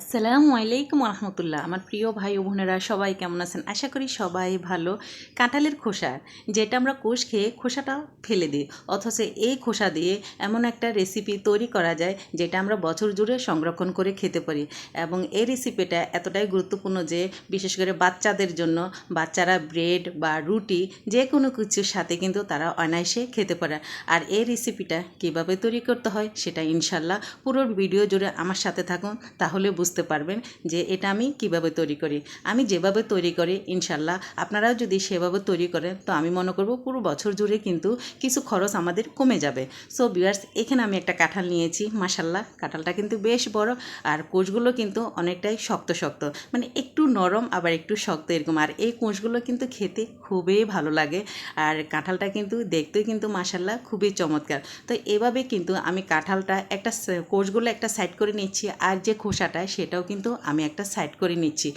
আসসালামু আলাইকুম রহমতুল্লাহ আমার প্রিয় ভাই ও বোনেরা, সবাই কেমন আছেন? আশা করি সবাই ভালো। কাঁঠালের খোসা, যেটা আমরা কোষ খেয়ে খোসাটা ফেলে দিই, অথচ এই খোসা দিয়ে এমন একটা রেসিপি তৈরি করা যায়, যেটা আমরা বছর জুড়ে সংরক্ষণ করে খেতে পারি। এবং এই রেসিপিটা এতটাই গুরুত্বপূর্ণ যে, বিশেষ করে বাচ্চাদের জন্য, বাচ্চারা ব্রেড বা রুটি, যে কোনো কিছুর সাথে কিন্তু তারা অনায়াসে খেতে পারে। আর এই রেসিপিটা কীভাবে তৈরি করতে হয়, সেটা ইনশাল্লাহ পুরো ভিডিও জুড়ে আমার সাথে থাকুন, তাহলে বুঝতে পারবেন যে এটা আমি কীভাবে তৈরি করি। আমি যেভাবে তৈরি করি, ইনশাল্লাহ আপনারাও যদি সেভাবে তৈরি করেন, তো আমি মনে করব পুরো বছর জুড়ে কিন্তু কিছু খরচ আমাদের কমে যাবে। সো বিয়ার্স এখানে আমি একটা কাঁঠাল নিয়েছি মাসাল্লাহ কাঁঠালটা কিন্তু বেশ বড় আর কোষগুলো কিন্তু অনেকটাই শক্ত শক্ত মানে একটু নরম আবার একটু শক্ত এরকম। আর এই কোষগুলো কিন্তু খেতে খুবই ভালো লাগে আর কাঁঠালটা কিন্তু দেখতেও কিন্তু মাসাল্লাহ খুবই চমৎকার। তো এভাবে কিন্তু আমি কাঁঠালটা একটা কোষগুলো একটা সাইড করে নিচ্ছি আর যে খোসাটা সেটাও কিন্তু আমি একটা সাইড করে নিচ্ছি।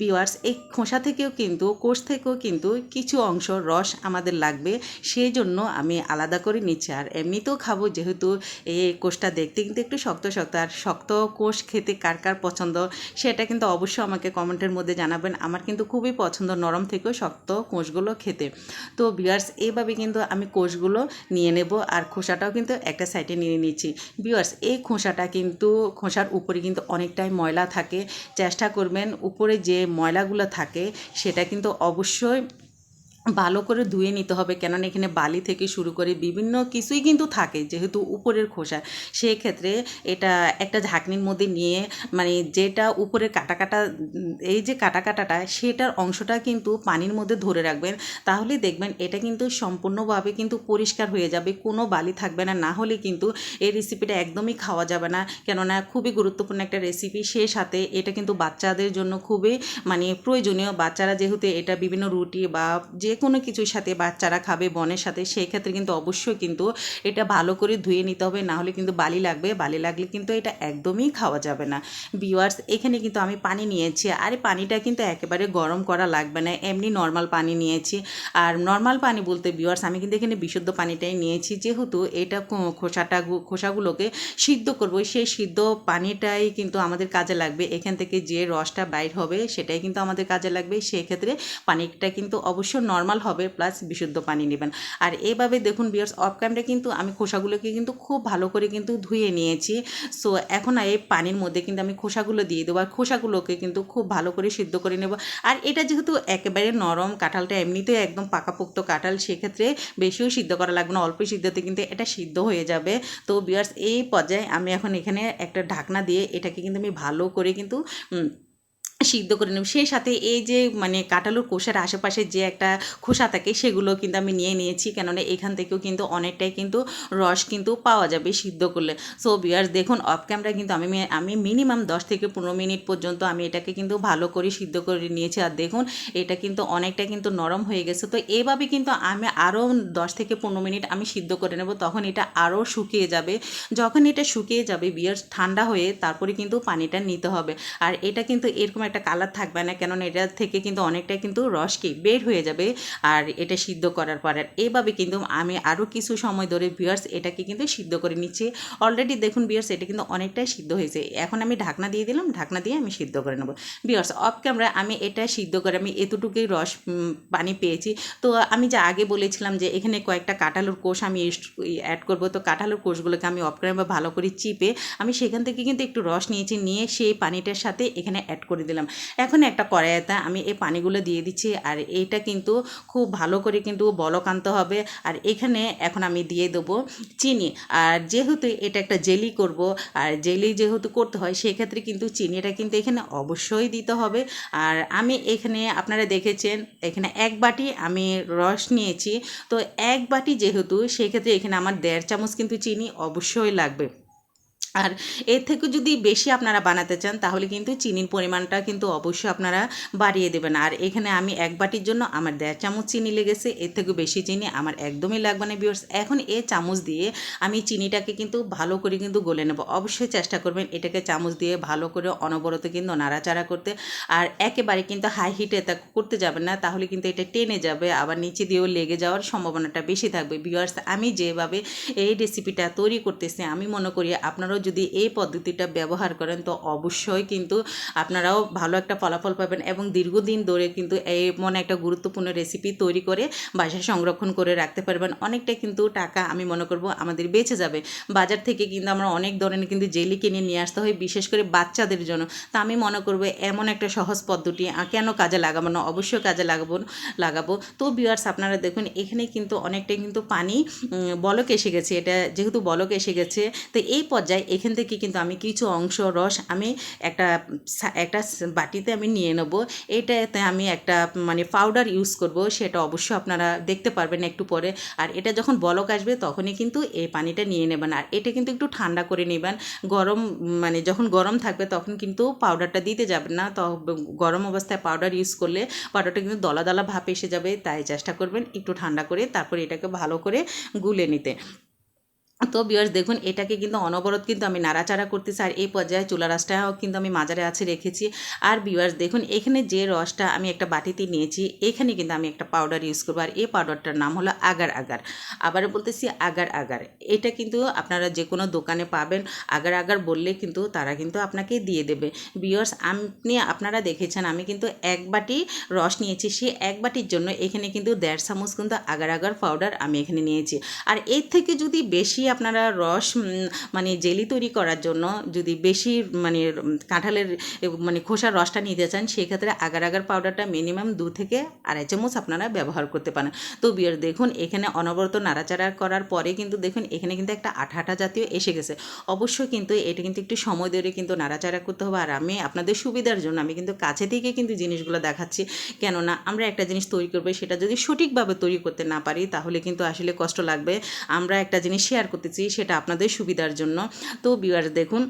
বিওয়ার্স এই খোসা থেকেও কিন্তু কোষ থেকেও কিন্তু কিছু অংশ রস আমাদের লাগবে সেই জন্য আমি আলাদা করে নিচ্ছি। আর এমনিতেও খাব, যেহেতু এই কোষটা দেখতে কিন্তু একটু শক্ত শক্ত। আর শক্ত কোষ খেতে কার কার পছন্দ, সেটা কিন্তু অবশ্যই আমাকে কমেন্টের মধ্যে জানাবেন। আমার কিন্তু খুবই পছন্দ নরম থেকেও শক্ত কোষগুলো খেতে। তো বিয়ার্স এইভাবে কিন্তু আমি কোষগুলো নিয়ে নেব। আর খোসাটাও কিন্তু একটা সাইডে নিয়ে নিচ্ছি। বিয়ার্স এই খোসাটা কিন্তু, খোসার উপরে কিন্তু অনেকটাই ময়লা থাকে চেষ্টা করবেন উপরে যে ময়লাগুলো থাকে সেটা কিন্তু অবশ্যই ভালো করে ধুয়ে নিতে হবে। কেননা এখানে বালি থেকে শুরু করে বিভিন্ন কিছুই কিন্তু থাকে যেহেতু উপরের খোসা। সেক্ষেত্রে এটা একটা ঝাঁকনির মধ্যে নিয়ে মানে যেটা উপরে কাটা কাটা, এই যে কাটা কাটাটা সেটার অংশটা কিন্তু পানির মধ্যে ধরে রাখবেন। তাহলে দেখবেন এটা কিন্তু সম্পূর্ণভাবে কিন্তু পরিষ্কার হয়ে যাবে, কোনো বালি থাকবে না। না হলে কিন্তু এই রেসিপিটা একদমই খাওয়া যাবে না। কেননা খুবই গুরুত্বপূর্ণ একটা রেসিপি সেই সাথে এটা কিন্তু বাচ্চাদের জন্য খুবই মানে প্রয়োজনীয়। বাচ্চারা যেহেতু এটা বিভিন্ন রুটি বা যে কোনো কিছুর সাথে বাচ্চারা খাবে, বনের সাথে, সেই ক্ষেত্রে কিন্তু অবশ্যই কিন্তু এটা ভালো করে ধুয়ে নিতে হবে, না হলে কিন্তু বালি লাগবে। বালি লাগলে কিন্তু এটা একদমই খাওয়া যাবে না। বিওয়ার্স এখানে কিন্তু আমি পানি নিয়েছি। আর পানিটা কিন্তু একেবারে গরম করা লাগবে না। এমনি নর্মাল পানি নিয়েছি। আর নর্মাল পানি বলতে বিওয়ার্স আমি কিন্তু এখানে বিশুদ্ধ পানিটাই নিয়েছি। যেহেতু এটা খোসাটা খোসাগুলোকে সিদ্ধ করব, সেই সিদ্ধ পানিটাই কিন্তু আমাদের কাজে লাগবে। এখান থেকে যে রসটা বাইর হবে, সেটাই কিন্তু আমাদের কাজে লাগবে। সেক্ষেত্রে পানিটা কিন্তু অবশ্য নর্মাল হবে প্লাস বিশুদ্ধ পানি নেবেন। আর এইভাবে দেখুন বিয়ার্স অফ ক্যামেরা কিন্তু আমি খোসাগুলোকে কিন্তু খুব ভালো করে কিন্তু ধুয়ে নিয়েছি। সো এখন এই পানির মধ্যে কিন্তু আমি খোসাগুলো দিয়ে দেবো, আর খোসাগুলোকে কিন্তু খুব ভালো করে সিদ্ধ করে নেব। আর এটা যেহেতু একেবারে নরম কাঁঠালটা এমনিতে একদম পাকাপোক্ত কাঁঠাল, সেক্ষেত্রে বেশিও সিদ্ধ করা লাগবে না অল্প সিদ্ধতে কিন্তু এটা সিদ্ধ হয়ে যাবে। তো বিয়ার্স এই পর্যায়ে আমি এখন এখানে একটা ঢাকনা দিয়ে এটাকে কিন্তু আমি ভালো করে কিন্তু সিদ্ধ করে নেব। সেই সাথে এই যে মানে কাঁঠালুর কোষার আশেপাশে যে একটা খোসা থাকে, সেগুলো কিন্তু আমি নিয়ে নিয়েছি। কেননা এখান থেকেও কিন্তু অনেকটাই কিন্তু রস কিন্তু পাওয়া যাবে সিদ্ধ করলে। সো বিয়ার্স দেখুন অফ ক্যামেরা কিন্তু আমি আমি মিনিমাম দশ থেকে পনেরো মিনিট পর্যন্ত আমি এটাকে কিন্তু ভালো করে সিদ্ধ করে নিয়েছি। আর দেখুন, এটা কিন্তু অনেকটা কিন্তু নরম হয়ে গেছে। তো এভাবে কিন্তু আমি আরও দশ থেকে পনেরো মিনিট আমি সিদ্ধ করে নেব। তখন এটা আরও শুকিয়ে যাবে। যখন এটা শুকিয়ে যাবে বিয়ার্স ঠান্ডা হয়ে তারপরে কিন্তু পানিটা নিতে হবে। আর এটা কিন্তু এরকম একটা কালার থাকবে না, কেননা এটা থেকে কিন্তু অনেকটাই কিন্তু রস কি বের হয়ে যাবে আর এটা সিদ্ধ করার পর। আর এইভাবে কিন্তু আমি আরও কিছু সময় ধরে বিয়ার্স এটাকে কিন্তু সিদ্ধ করে নিচ্ছি। অলরেডি দেখুন বিয়ার্স এটা কিন্তু অনেকটাই সিদ্ধ হয়েছে। এখন আমি ঢাকনা দিয়ে দিলাম, ঢাকনা দিয়ে আমি সিদ্ধ করে নেব। বিয়ার্স অফ ক্যামেরা আমি এটা সিদ্ধ করে, আমি এতটুকুই রস পানি পেয়েছি। তো আমি যে আগে বলেছিলাম যে এখানে কয়েকটা কাঁঠালুর কোষ আমি অ্যাড করব। তো কাঁঠালুর কোষগুলোকে আমি অফ ক্যামেরা ভালো করে চিপে আমি সেখান থেকে কিন্তু একটু রস নিয়েছি, নিয়ে সেই পানিটার সাথে এখানে অ্যাড করে দিলাম। এখন একটা কড়াইতে আমি এই পানিগুলো দিয়ে দিচ্ছি আর এইটা কিন্তু খুব ভালো করে কিন্তু বলক আনতে হবে। আর এখানে এখন আমি দিয়ে দেবো চিনি। আর যেহেতু এটা একটা জেলি করব, আর জেলি যেহেতু করতে হয়, সেক্ষেত্রে কিন্তু চিনিটা কিন্তু এখানে অবশ্যই দিতে হবে। আর আমি এখানে আপনারা দেখেছেন, এখানে এক বাটি আমি রস নিয়েছি। তো এক বাটি যেহেতু, সেক্ষেত্রে এখানে আমার দেড় চামচ কিন্তু চিনি অবশ্যই লাগবে। আর এর থেকে যদি বেশি আপনারা বানাতে চান, তাহলে কিন্তু চিনির পরিমাণটা কিন্তু অবশ্যই আপনারা বাড়িয়ে দেবেন। আর এখানে আমি এক বাটির জন্য আমার দেড় চামচ চিনি লেগেছে, এর থেকে বেশি চিনি আমার একদমই লাগবে না বিয়ার্স এখন এ চামচ দিয়ে আমি চিনিটাকে কিন্তু ভালো করে কিন্তু গলে নেব। অবশ্যই চেষ্টা করবেন এটাকে চামচ দিয়ে ভালো করে অনবরত কিন্তু নাড়াচাড়া করতে। আর একেবারে কিন্তু হাই হিটে তা করতে যাবেন না, তাহলে কিন্তু এটা টেনে যাবে, আবার নিচে দিয়েও লেগে যাওয়ার সম্ভাবনাটা বেশি থাকবে। বিয়ার্স আমি যেভাবে এই রেসিপিটা তৈরি করতেছি, আমি মনে করি আপনারাও যদি এই পদ্ধতিটা ব্যবহার করেন, তো অবশ্যই কিন্তু আপনারাও ভালো একটা ফলাফল পাবেন এবং দীর্ঘদিন ধরে কিন্তু এই মনে একটা গুরুত্বপূর্ণ রেসিপি তৈরি করে বাসায় সংরক্ষণ করে রাখতে পারবেন। অনেকটা কিন্তু টাকা আমি মনে করব আমাদের বেঁচে যাবে। বাজার থেকে কিন্তু আমরা অনেক ধরনের কিন্তু জেলি কিনে নিয়ে আসতে হয়, বিশেষ করে বাচ্চাদের জন্য। তা আমি মনে করব এমন একটা সহজ পদ্ধতি কেন কাজে লাগাবো না? অবশ্যই কাজে লাগাবো লাগাবো। তো ভিউয়ার্স আপনারা দেখুন, এখানে কিন্তু অনেকটাই কিন্তু পানি বলক এসে গেছে। এটা যেহেতু বলক এসে গেছে, তো এই পর্যায়ে এখান থেকে কিন্তু আমি কিছু অংশ রস আমি একটা একটা বাটিতে আমি নিয়ে নেব। এটাতে আমি একটা মানে পাউডার ইউজ করব, সেটা অবশ্যই আপনারা দেখতে পারবেন একটু পরে। আর এটা যখন বলক আসবে, তখনই কিন্তু এই পানিটা নিয়ে নেবেন। আর এটা কিন্তু একটু ঠান্ডা করে নেবেন। গরম মানে যখন গরম থাকবে, তখন কিন্তু পাউডারটা দিতে যাবেন না। তো গরম অবস্থায় পাউডার ইউজ করলে পাউডারটা কিন্তু দলা দলা ভাপ এসে যাবে। তাই চেষ্টা করবেন একটু ঠান্ডা করে, তারপরে এটাকে ভালো করে গুলে নিতে। তো বিয়ার্স দেখুন, এটাকে কিন্তু অনবরত কিন্তু আমি নাড়াচাড়া করতেছি আর এই পর্যায়ে চুলা রাসটাও কিন্তু আমি মাজারে আছে রেখেছি। আর বিয়ার্স দেখুন, এখানে যে রসটা আমি একটা বাটিতে নিয়েছি, এখানে কিন্তু আমি একটা পাউডার ইউজ করব। আর এই পাউডারটার নাম হলো আগার আগার। আবার বলতেছি আগার আগার। এটা কিন্তু আপনারা যে কোনো দোকানে পাবেন। আগার আগার বললে কিন্তু তারা কিন্তু আপনাকে দিয়ে দেবে। বিয়ার্স আপনি, আপনারা দেখেছেন, আমি কিন্তু এক বাটি রস নিয়েছি। সে এক বাটির জন্য এখানে কিন্তু দেড় চামচ কিন্তু আগার আগার পাউডার আমি এখানে নিয়েছি। আর এর থেকে যদি বেশি আপনারা রস মানে জেলি তৈরি করার জন্য যদি বেশি মানে কাঁঠালের মানে খোসার রসটা নিতে চান সেক্ষেত্রে আগার আগার পাউডারটা মিনিমাম দু থেকে আড়াই চামচ আপনারা ব্যবহার করতে পারেন। তো বিয়ার, দেখুন, এখানে অনবরত নাড়াচাড়া করার পরে কিন্তু দেখুন, এখানে কিন্তু একটা আঠা আঠা জাতীয় এসে গেছে। অবশ্যই কিন্তু এটা কিন্তু একটু সময় ধরে কিন্তু নাড়াচাড়া করতে হবে। আর আমি আপনাদের সুবিধার জন্য আমি কিন্তু কাছে থেকে কিন্তু জিনিসগুলো দেখাচ্ছি। কেননা আমরা একটা জিনিস তৈরি করব, সেটা যদি সঠিকভাবে তৈরি করতে না পারি, তাহলে কিন্তু আসলে কষ্ট লাগবে। আমরা একটা জিনিস শেয়ার করতেছি সেটা আপনাদের সুবিধার জন্য। তো বিয়ার দেখুন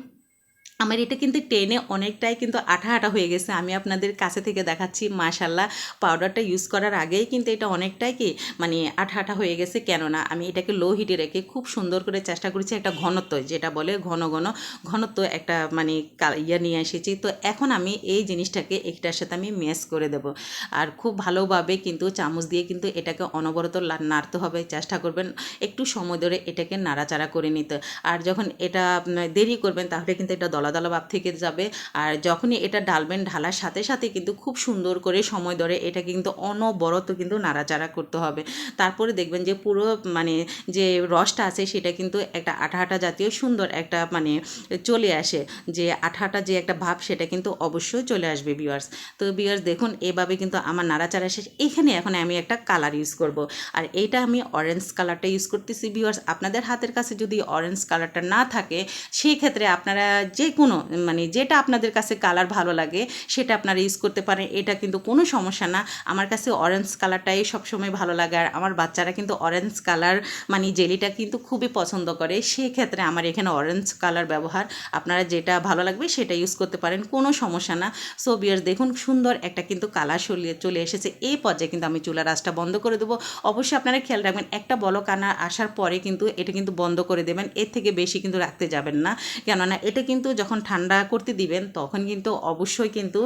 আমার এটা কিন্তু টেনে অনেকটাই কিন্তু আঠা আঠা হয়ে গেছে। আমি আপনাদের কাছে থেকে দেখাচ্ছি মাশাল্লাহ পাউডারটা ইউজ করার আগেই কিন্তু এটা অনেকটাই কি মানে আঠা আঠা হয়ে গেছে। কেননা আমি এটাকে লো হিটে রেখে খুব সুন্দর করে চেষ্টা করেছি একটা ঘনত্ব, যেটা বলে ঘন ঘন ঘনত্ব একটা মানে ইয়ে নিয়ে এসেছি। তো এখন আমি এই জিনিসটাকে একটার সাথে আমি ম্যাশ করে দেব। আর খুব ভালোভাবে কিন্তু চামচ দিয়ে কিন্তু এটাকে অনবরত নাড়তে হবে। চেষ্টা করবেন একটু সময় ধরে এটাকে নাড়াচাড়া করে নিতে। আর যখন এটা দেরি করবেন তাহলে কিন্তু এটা দলা দলা ভাব থেকে যাবে। আর যখনই এটা ঢালবেন ঢালার সাথে সাথে কিন্তু খুব সুন্দর করে সময় ধরে এটা কিন্তু অনবরত কিন্তু নাড়াচাড়া করতে হবে। তারপরে দেখবেন যে পুরো মানে যে রসটা আছে সেটা কিন্তু একটা আঠা আঠা জাতীয় সুন্দর একটা মানে চলে আসে। যে আঠা আঠা যে একটা ভাব সেটা কিন্তু অবশ্যই চলে আসবে বিয়ার্স তো বিয়ার্স দেখুন, এভাবে কিন্তু আমার নাড়াচাড়া শেষ। এখানে এখন আমি একটা কালার ইউজ করব। আর এইটা আমি অরেঞ্জ কালারটা ইউজ করতেছি বিয়ার্স আপনাদের হাতের কাছে যদি অরেঞ্জ কালারটা না থাকে, সেই ক্ষেত্রে আপনারা যে কোনো মানে যেটা আপনাদের কাছে কালার ভালো লাগে, সেটা আপনারা ইউজ করতে পারেন। এটা কিন্তু কোনো সমস্যা না। আমার কাছে অরেঞ্জ কালারটাই সবসময় ভালো লাগে। আর আমার বাচ্চারা কিন্তু অরেঞ্জ কালার মানে জেলিটা কিন্তু খুবই পছন্দ করে। সেই ক্ষেত্রে আমার এখানে অরেঞ্জ কালার ব্যবহার। আপনারা যেটা ভালো লাগবে সেটা ইউজ করতে পারেন। কোনো সমস্যা না। সো বিয়ার্স দেখুন, সুন্দর একটা কিন্তু কালার চলে চলে এসেছে। এই পর্যায়ে কিন্তু আমি চুলা রাসটা বন্ধ করে দেবো। অবশ্যই আপনারা খেয়াল রাখবেন, একটা বলক আনা, আসার পরে কিন্তু এটা কিন্তু বন্ধ করে দেবেন। এর থেকে বেশি কিন্তু রাখতে যাবেন না। কেননা এটা কিন্তু যখন ঠান্ডা করতে দিবেন তখন কিন্তু অবশ্যই কিন্তু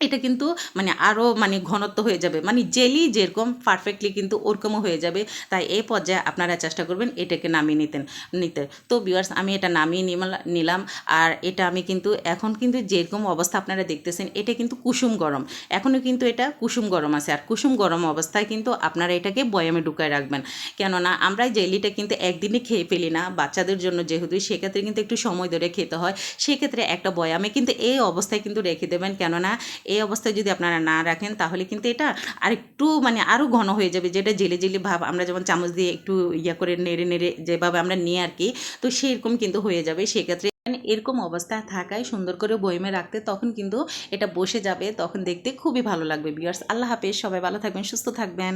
এটা কিন্তু মানে আরও মানে ঘনত্ব হয়ে যাবে। মানে জেলি যেরকম পারফেক্টলি কিন্তু ওরকমও হয়ে যাবে। তাই এই পর্যায়ে আপনারা চেষ্টা করবেন এটাকে নামিয়ে নিতেন, নিতে। তো বিয়ার্স আমি এটা নামিয়ে নিলাম। আর এটা আমি কিন্তু এখন কিন্তু যেরকম অবস্থা আপনারা দেখতেছেন, এটা কিন্তু কুসুম গরম। এখনও কিন্তু এটা কুসুম গরম আছে। আর কুসুম গরম অবস্থায় কিন্তু আপনারা এটাকে বয়ামে ঢুকায় রাখবেন। কেননা আমরা জেলিটা কিন্তু একদিনে খেয়ে ফেলি না। বাচ্চাদের জন্য যেহেতু, সেক্ষেত্রে কিন্তু একটু সময় ধরে খেতে হয়। সেক্ষেত্রে একটা বয়ামে কিন্তু এই অবস্থায় কিন্তু রেখে দেবেন। কেননা এই অবস্থায় যদি আপনারা না রাখেন, তাহলে কিন্তু এটা আরেকটু মানে আরও ঘন হয়ে যাবে। যেটা জেলে জেলে ভাব, আমরা যেমন চামচ দিয়ে একটু ইয়া করে নেড়ে নেড়ে যেভাবে আমরা নিই আর কি, তো সেরকম কিন্তু হয়ে যাবে। সেক্ষেত্রে মানে এরকম অবস্থা থাকায় সুন্দর করে বইমে রাখতে তখন কিন্তু এটা বসে যাবে, তখন দেখতে খুবই ভালো লাগবে। বিয়ার্স আল্লাহ হাফেজ। সবাই ভালো থাকবেন, সুস্থ থাকবেন।